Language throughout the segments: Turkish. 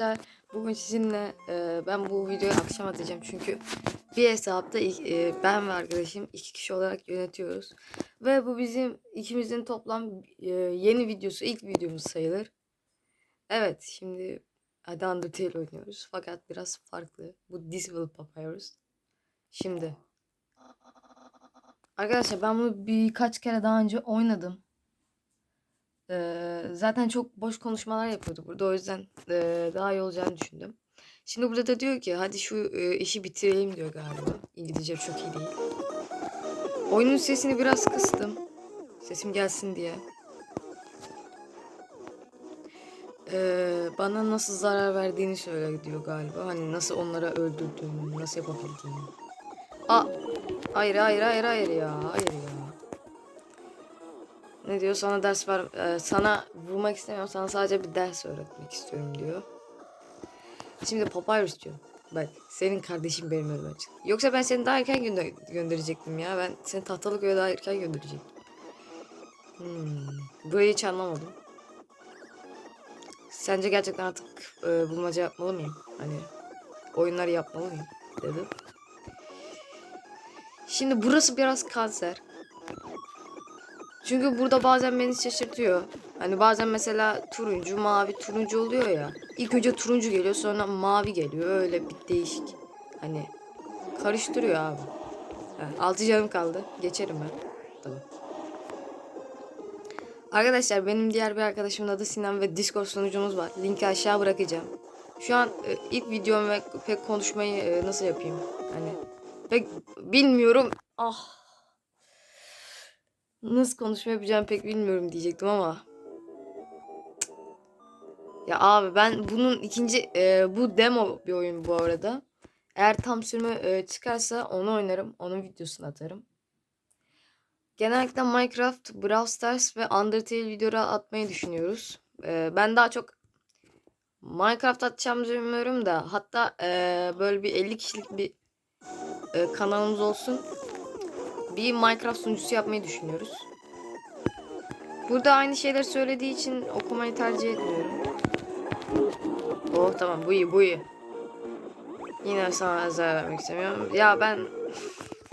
Arkadaşlar bugün sizinle e, ben bu videoyu akşam atacağım çünkü bir hesapta e, ben ve arkadaşım iki kişi olarak yönetiyoruz ve bu bizim ikimizin toplam e, yeni videosu ilk videomuz sayılır. Evet şimdi hadi Undertale oynuyoruz fakat biraz farklı bu Dismal Papyrus. Şimdi arkadaşlar ben bunu birkaç kere daha önce oynadım. Zaten çok boş konuşmalar yapıyorduk burada. O yüzden eee, daha iyi olacağını düşündüm. Şimdi burada da diyor ki hadi şu eee, işi bitirelim diyor galiba. İngilizce çok iyi değil. Oyunun sesini biraz kıstım. Sesim gelsin diye. Eee, bana nasıl zarar verdiğini söyle diyor galiba. Hani nasıl onlara öldürdüğünü, nasıl yapabildiğini. Aa, hayır hayır hayır hayır ya. Hayır ya. Ne diyor? Sana ders ver, e, sana vurmak istemiyorum. Sana sadece bir ders öğretmek istiyorum diyor. Şimdi Papyrus diyor. Bak senin kardeşin benim önüme çıktı. Yoksa ben seni daha erken gönder gönderecektim ya. Ben seni tahtalı köye daha erken gönderecektim. Hmm. Burayı hiç anlamadım. Sence gerçekten artık e, bulmaca yapmalı mıyım? Hani oyunları yapmalı mıyım? Dedi. Şimdi burası biraz kanser. Çünkü burada bazen beni şaşırtıyor. Hani bazen mesela turuncu, mavi, turuncu oluyor ya. İlk önce turuncu geliyor sonra mavi geliyor. Öyle bir değişik. Hani karıştırıyor abi. Yani altı canım kaldı. Geçerim ben. Tamam. Arkadaşlar benim diğer bir arkadaşımın adı Sinan ve Discord sunucumuz var. Linki aşağı bırakacağım. Şu an e, ilk videom ve pek konuşmayı e, nasıl yapayım? Hani pek bilmiyorum. Ah. Nasıl konuşma yapacağım pek bilmiyorum diyecektim ama. Ya abi ben bunun ikinci e, bu demo bir oyun bu arada. Eğer tam sürümü e, çıkarsa onu oynarım. Onun videosunu atarım. Genellikle Minecraft, Brawl Stars ve Undertale videoları atmayı düşünüyoruz. E, ben daha çok Minecraft atacağımızı umuyorum da hatta e, böyle bir 50 kişilik bir e, kanalımız olsun. Bir Minecraft sunucusu yapmayı düşünüyoruz. Burada aynı şeyler söylediği için okumayı tercih etmiyorum. Oh tamam bu iyi bu iyi. Yine sana zarar vermek istemiyorum. Ya ben...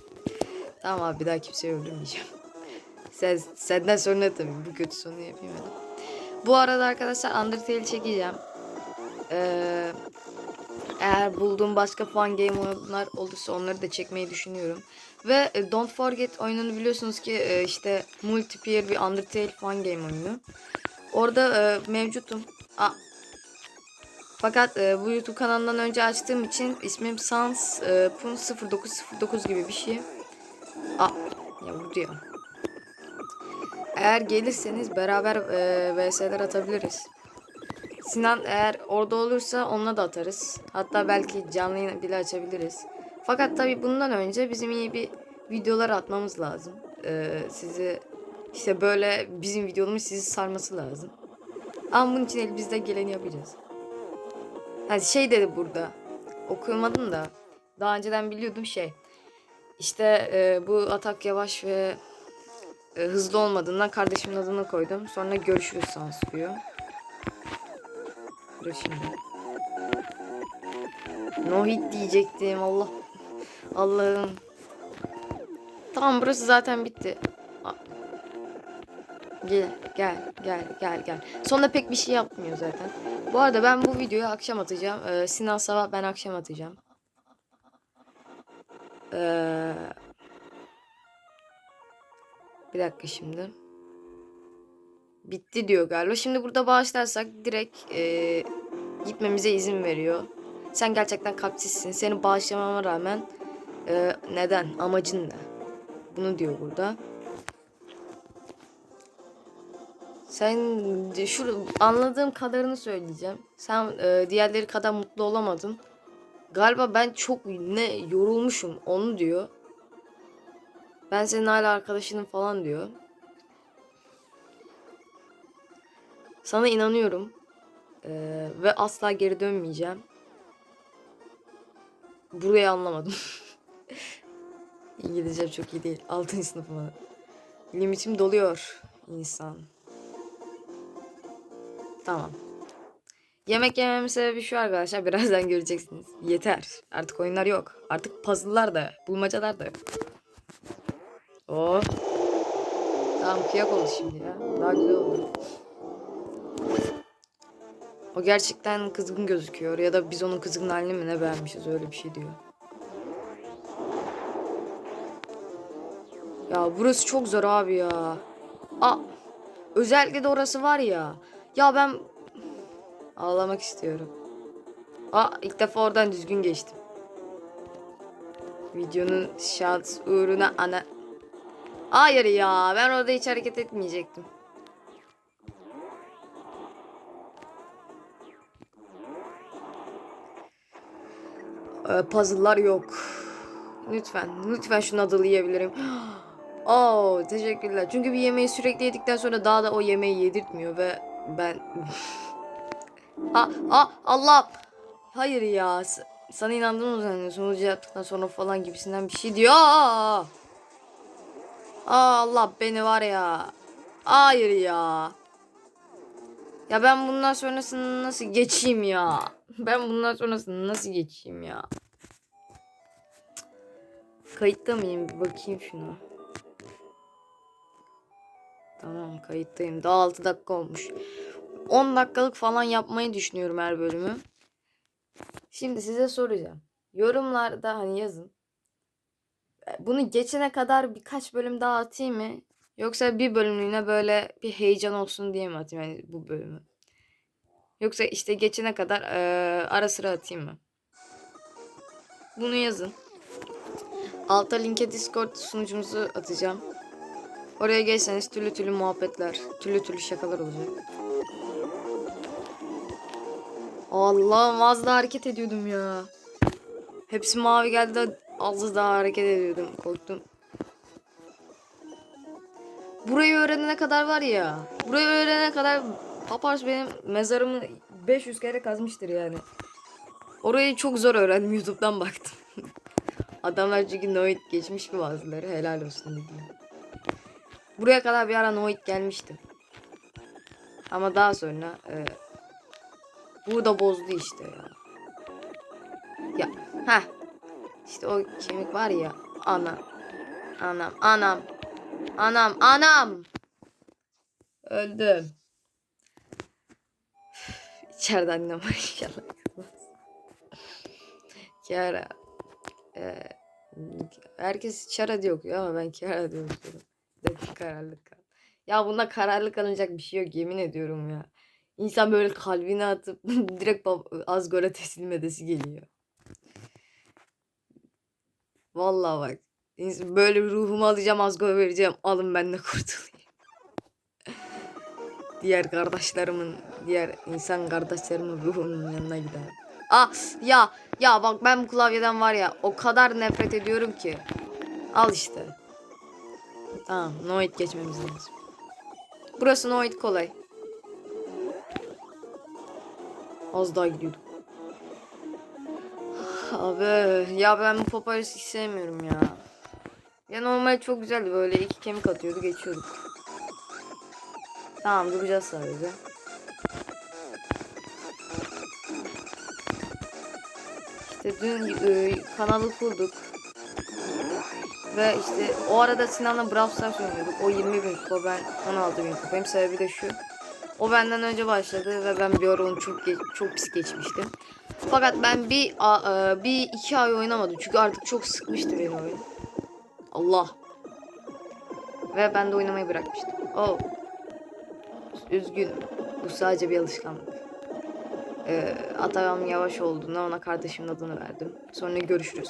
tamam abi bir daha kimseyi öldürmeyeceğim. Sen, senden sonra tabii bu kötü sonu yapayım hadi. Bu arada arkadaşlar Undertale çekeceğim. Ee, eğer bulduğum başka fan game oyunlar olursa onları da çekmeyi düşünüyorum. Ve e, Don't Forget oyununu biliyorsunuz ki e, işte multiplayer bir Undertale fan game oyunu. Orada e, mevcutum. Aa. Fakat e, bu YouTube kanalından önce açtığım için ismim Sans e, Pun 0909 gibi bir şey. Aa, ya vurdu ya. Eğer gelirseniz beraber e, VS'ler atabiliriz. Sinan eğer orada olursa onunla da atarız. Hatta belki canlı bile açabiliriz. Fakat tabi bundan önce bizim iyi bir videolar atmamız lazım. Ee, sizi işte böyle bizim videolarımız sizi sarması lazım. Ama bunun için elimizden geleni yapacağız. Yani şey dedi burada. Okuyamadım da. Daha önceden biliyordum şey. İşte e, bu atak yavaş ve e, hızlı olmadığından kardeşimin adını koydum. Sonra görüşürüz sans diyor. Dur şimdi. No hit diyecektim Allah. Allah'ım. Tamam burası zaten bitti. Gel gel gel gel gel. Sonra pek bir şey yapmıyor zaten. Bu arada ben bu videoyu akşam atacağım. Ee, Sinan sabah ben akşam atacağım. Ee, bir dakika şimdi. Bitti diyor galiba. Şimdi burada bağışlarsak direkt e, gitmemize izin veriyor. Sen gerçekten kalpsizsin. Seni bağışlamama rağmen e, neden? Amacın ne? Bunu diyor burada. Sen şu anladığım kadarını söyleyeceğim. Sen e, diğerleri kadar mutlu olamadın. Galiba ben çok ne yorulmuşum onu diyor. Ben senin hala arkadaşınım falan diyor. Sana inanıyorum. Ee, ve asla geri dönmeyeceğim. Burayı anlamadım. İngilizce çok iyi değil. 6. sınıfıma. Limitim doluyor insan. Tamam. Yemek yememin sebebi şu arkadaşlar. Birazdan göreceksiniz. Yeter. Artık oyunlar yok. Artık puzzle'lar da, bulmacalar da yok. Oh. Tamam kıyak oldu şimdi ya. Daha güzel oldu. O gerçekten kızgın gözüküyor ya da biz onun kızgın halini mi ne beğenmişiz öyle bir şey diyor. Ya burası çok zor abi ya. Aa, özellikle de orası var ya. Ya ben ağlamak istiyorum. Aa ilk defa oradan düzgün geçtim. Videonun şans uğruna ana... Hayır ya ben orada hiç hareket etmeyecektim. Ee, puzzle'lar yok. Lütfen, lütfen şu noodle'ı yiyebilirim. Oo, teşekkürler. Çünkü bir yemeği sürekli yedikten sonra daha da o yemeği yedirtmiyor ve ben... ha, ha, Allah! Hayır ya. Sana inandığımı mı zannediyorsun? Sonucu yaptıktan sonra falan gibisinden bir şey diyor. Aa, Allah beni var ya. Hayır ya. Ya ben bundan sonrasını nasıl geçeyim ya? Ben bundan sonrasını nasıl geçeyim ya? Kayıtta mıyım? Bir bakayım şuna. Tamam kayıttayım. Daha 6 dakika olmuş. 10 dakikalık falan yapmayı düşünüyorum her bölümü. Şimdi size soracağım. Yorumlarda hani yazın. E, Bunu geçene kadar birkaç bölüm daha atayım mı? Yoksa bir bölümlüğüne böyle bir heyecan olsun diye mi atayım yani bu bölümü? Yoksa işte geçene kadar eee, ara sıra atayım mı? Bunu yazın. Alta linke Discord sunucumuzu atacağım. Oraya gelseniz türlü türlü muhabbetler, türlü türlü şakalar olacak. Allah'ım az daha hareket ediyordum ya. Hepsi mavi geldi de az daha hareket ediyordum. Korktum. Burayı öğrenene kadar var ya. Burayı öğrenene kadar Papars benim mezarımı 500 kere kazmıştır yani. Orayı çok zor öğrendim YouTube'dan baktım. Adamlar çünkü Noid geçmiş mi bazıları helal olsun dedim. Buraya kadar bir ara Noid gelmişti. Ama daha sonra e, bu da bozdu işte ya. Ya ha işte o kemik var ya ana anam anam anam anam öldüm. İçeride annem var inşallah. Kiara. Ee, herkes Kiara diye okuyor ama ben Kiara diye okuyorum. Dedim kararlılık kal. Ya bunda kararlılık alınacak bir şey yok yemin ediyorum ya. İnsan böyle kalbini atıp direkt Asgor'a teslim edesi geliyor. Vallahi bak. Böyle bir ruhumu alacağım Asgor'a vereceğim. Alın ben de kurtulayım. diğer kardeşlerimin, diğer insan kardeşlerimin ruhunun yanına gider. Ah ya ya bak ben bu klavyeden var ya o kadar nefret ediyorum ki. Al işte. Tamam Noid geçmemiz lazım. Burası Noid kolay. Az daha gidiyordum. Abi ya ben bu Papyrus'u hiç sevmiyorum ya. Ya normal çok güzeldi böyle iki kemik atıyordu geçiyorduk. Tamam duracağız sadece. Dün e, kanalı kurduk. Ve işte o arada Sinan'la Brawl Stars oynuyorduk. O 20 bin kupa ben 16 bin kupayım. Sebebi de şu. O benden önce başladı ve ben bir ara onu çok geç, çok pis geçmiştim. Fakat ben bir a- e, bir iki ay oynamadım çünkü artık çok sıkmıştı beni oyun. Allah. Ve ben de oynamayı bırakmıştım. Oh. Üzgün. Bu sadece bir alışkanlık. Ee, Atakan yavaş olduğunda ona kardeşimin adını verdim. Sonra görüşürüz.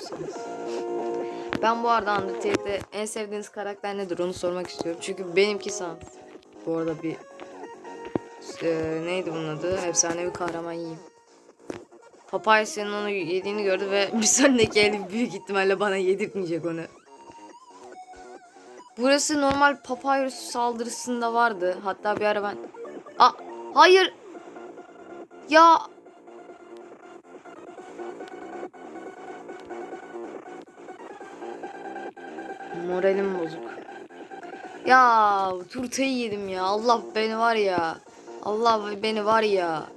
Ben bu arada Undertale'de en sevdiğiniz karakter nedir onu sormak istiyorum. Çünkü benimki Sans. Bu arada bir e, neydi bunun adı? Efsanevi kahraman yiyeyim. Papyrus'ın onu yediğini gördü ve bir sonraki eli büyük ihtimalle bana yedirtmeyecek onu. Burası normal Papyrus saldırısında vardı. Hatta bir ara ben... Aa, hayır! Ya Moralim bozuk. Ya turtayı yedim ya. Allah beni var ya. Allah beni var ya.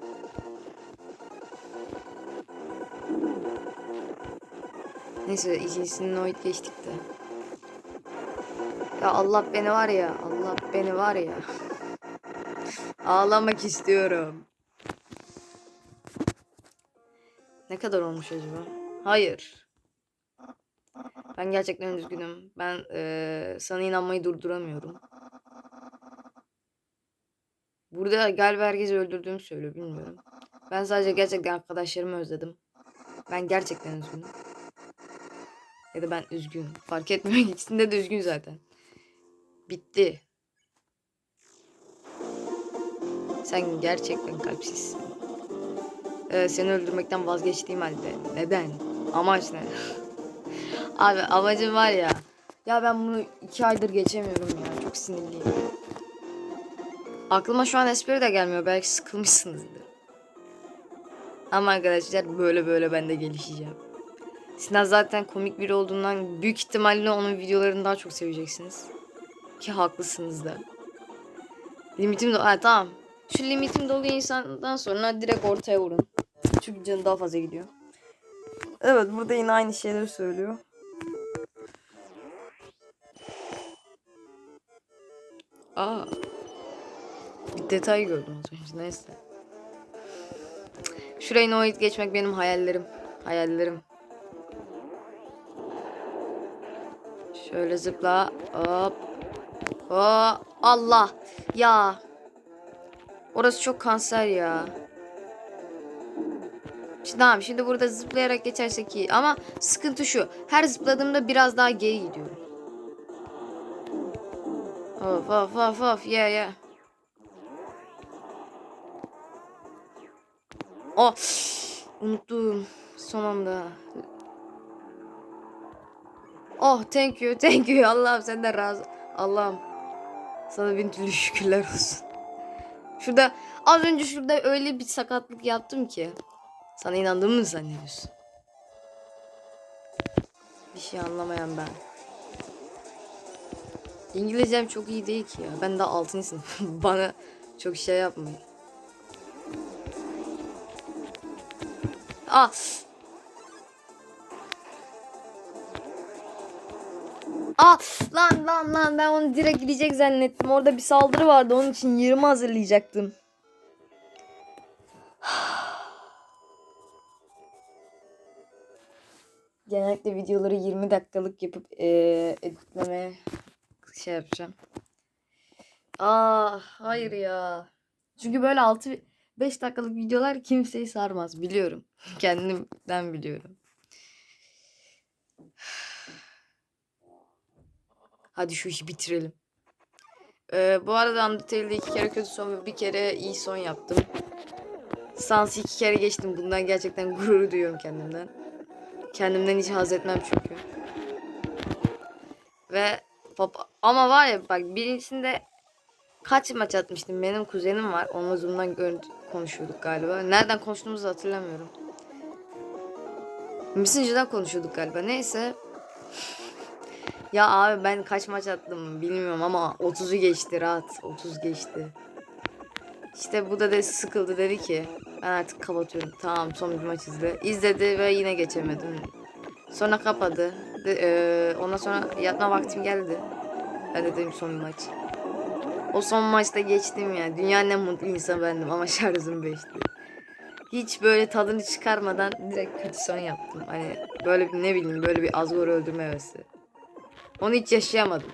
Neyse ikincisini Noid geçtik de. Ya Allah beni var ya. Allah beni var ya. Ağlamak istiyorum. Kadar olmuş acaba? Hayır. Ben gerçekten üzgünüm. Ben eee, sana inanmayı durduramıyorum. Burada galiba herkesi öldürdüğümü söylüyor bilmiyorum. Ben sadece gerçekten arkadaşlarımı özledim. Ben gerçekten üzgünüm. Ya da ben üzgün. Fark etmiyor. İkisinde de üzgün zaten. Bitti. Sen gerçekten kalpsizsin. Ee, seni öldürmekten vazgeçtiğim halde. Neden? Amaç ne? Abi amacım var ya. Ya ben bunu iki aydır geçemiyorum ya. Çok sinirliyim. Aklıma şu an espri de gelmiyor. Belki sıkılmışsınızdır. Ama arkadaşlar böyle böyle ben de gelişeceğim. Sinan zaten komik biri olduğundan büyük ihtimalle onun videolarını daha çok seveceksiniz. Ki haklısınız da. Limitim de... Ha, tamam. Şu limitim dolu insandan sonra direkt ortaya vurun. Çünkü canı daha fazla gidiyor. Evet burada yine aynı şeyleri söylüyor. Aa. Bir detay gördüm az önce. Neyse. Şurayı Noid geçmek benim hayallerim. Hayallerim. Şöyle zıpla. Hop. Aa, Allah. Ya. Orası çok kanser ya. Şimdi, tamam şimdi burada zıplayarak geçersek iyi. Ama sıkıntı şu. Her zıpladığımda biraz daha geri gidiyorum. Of of of of. Yeah yeah. Oh. Unuttum. Son anda. Oh thank you thank you Allah'ım senden razı. Allah'ım sana bin türlü şükürler olsun. Şurada az önce şurada öyle bir sakatlık yaptım ki. Sana inandığımı mı zannediyorsun? Bir şey anlamayan ben. İngilizcem çok iyi değil ki ya. Ben daha 6. sınıf. Bana çok şey yapmayın. Ah. Ah lan lan lan ben onu direkt gidecek zannettim. Orada bir saldırı vardı onun için yerimi hazırlayacaktım. Genellikle videoları 20 dakikalık yapıp eee editlemeye şey yapacağım. Aa hayır ya. Çünkü böyle 6 5 dakikalık videolar kimseyi sarmaz biliyorum. Kendimden biliyorum. Hadi şu işi bitirelim. Ee, bu arada Undertale'de iki kere kötü son ve bir kere iyi son yaptım. Sans'ı iki kere geçtim. Bundan gerçekten gurur duyuyorum kendimden. Kendimden hiç haz etmem çünkü. Ve pop ama var ya bak birincisinde kaç maç atmıştım. Benim kuzenim var. Onunla Zoom'dan konuşuyorduk galiba. Nereden konuştuğumuzu hatırlamıyorum. Messenger'dan konuşuyorduk galiba. Neyse. Ya abi ben kaç maç attım bilmiyorum ama 30'u geçti rahat. 30 geçti. İşte bu da de sıkıldı dedi ki ben artık kapatıyorum. Tamam son bir maç izle. İzledi ve yine geçemedim. Sonra kapadı. De, eee, ondan sonra yatma vaktim geldi. Ben de dedim son bir maç. O son maçta geçtim ya. Dünyanın en mutlu insanı bendim ama şarjım 5'ti. Hiç böyle tadını çıkarmadan direkt kötü son yaptım. Hani böyle bir ne bileyim böyle bir azgor öldürme hevesi. Onu hiç yaşayamadım.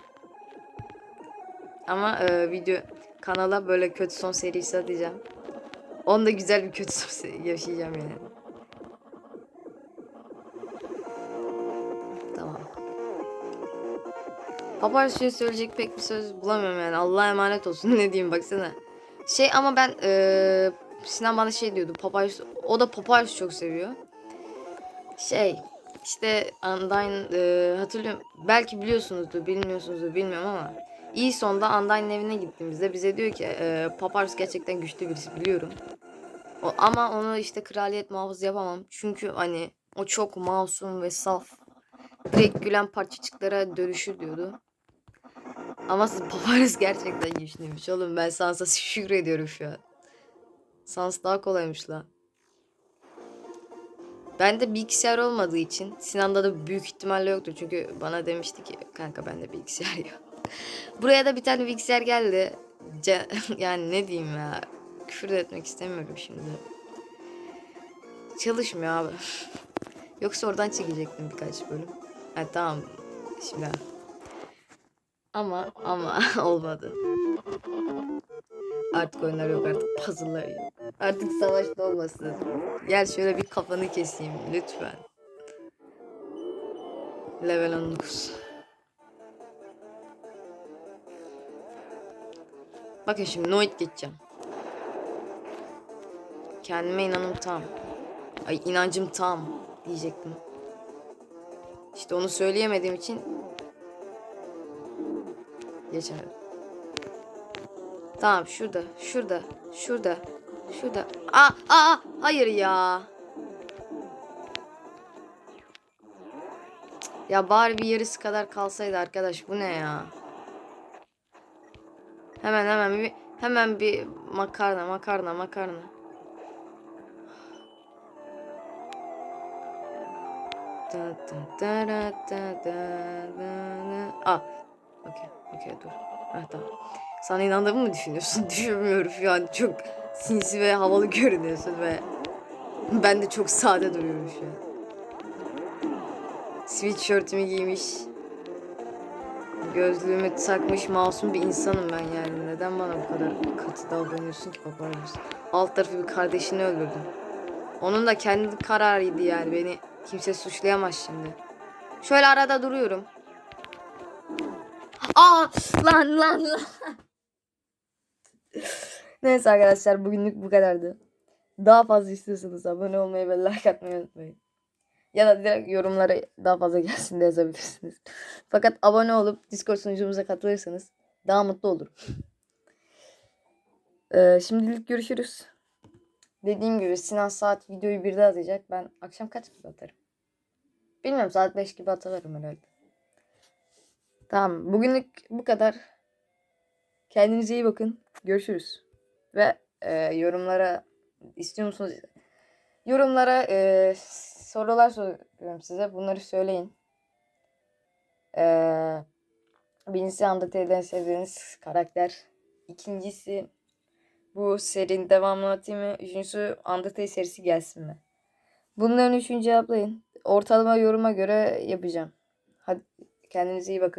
Ama e, video kanala böyle kötü son serisi atacağım. Onda güzel bir kötü son se- yaşayacağım yani. Tamam. Papaz şey söyleyecek pek bir söz bulamıyorum yani. Allah'a emanet olsun ne diyeyim baksana. Şey ama ben e, Sinan bana şey diyordu. Papayos o da Papayos çok seviyor. Şey işte Undyne e, hatırlıyorum. Belki biliyorsunuzdur, bilmiyorsunuzdur bilmiyorum ama iyi sonda Undyne'ın evine gittiğimizde bize diyor ki e, Papyrus gerçekten güçlü birisi biliyorum. O, ama onu işte kraliyet muhafızı yapamam. Çünkü hani o çok masum ve saf. Direkt gülen parçacıklara dönüşür diyordu. Ama Papyrus gerçekten güçlüymüş oğlum. Ben Sans'a şükrediyorum şu an. Sans daha kolaymış lan. Bende bilgisayar olmadığı için Sinan'da da büyük ihtimalle yoktur. Çünkü bana demişti ki kanka bende bilgisayar yok. Buraya da bir tane bilgisayar geldi. Ce- yani ne diyeyim ya. Küfür de etmek istemiyorum şimdi. Çalışmıyor abi. Yoksa oradan çekecektim birkaç bölüm. Ha tamam. Şimdi. Ama ama olmadı. Artık oyunlar yok artık puzzle'lar yok. Artık savaşta olmasın. Gel şöyle bir kafanı keseyim lütfen. Level 19. Bakın şimdi Noid geçeceğim. Kendime inanım tam. Ay inancım tam diyecektim. İşte onu söyleyemediğim için geçemedim. Tamam şurada, şurada, şurada, şurada. Aa, aa, hayır ya. Ya bari bir yarısı kadar kalsaydı arkadaş bu ne ya? Hemen hemen bir hemen bir makarna makarna makarna. Da da da da da da da. Ah. Okey. Okey dur. Ah tamam. Sana inandığımı mı düşünüyorsun? Düşünmüyorum an. Çok sinsi ve havalı görünüyorsun ve ben de çok sade duruyorum şu an. Sweatshirt'ümü giymiş. Gözlüğümü takmış masum bir insanım ben yani. Neden bana bu kadar katı davranıyorsun ki paparız? Alt tarafı bir kardeşini öldürdüm. Onun da kendi kararıydı yani. Beni kimse suçlayamaz şimdi. Şöyle arada duruyorum. Aa lan lan lan. Neyse arkadaşlar bugünlük bu kadardı. Daha fazla istiyorsanız abone olmayı ve like atmayı unutmayın. Ya da direkt yorumlara daha fazla gelsin de yazabilirsiniz. Fakat abone olup Discord sunucumuza katılırsanız daha mutlu olurum. Ee, şimdilik görüşürüz. Dediğim gibi Sinan saat videoyu birde atacak. Ben akşam kaç gibi atarım? Bilmiyorum saat 5 gibi atarım herhalde. Tamam bugünlük bu kadar. Kendinize iyi bakın. Görüşürüz. Ve e, yorumlara istiyor musunuz? Yorumlara e, sorular soruyorum size. Bunları söyleyin. E, birincisi Undertale'den sevdiğiniz karakter. İkincisi bu serinin devamını atayım mı? Üçüncüsü Undertale serisi gelsin mi? Bunların üçünü cevaplayın. Ortalama yoruma göre yapacağım. Hadi kendinize iyi bakın.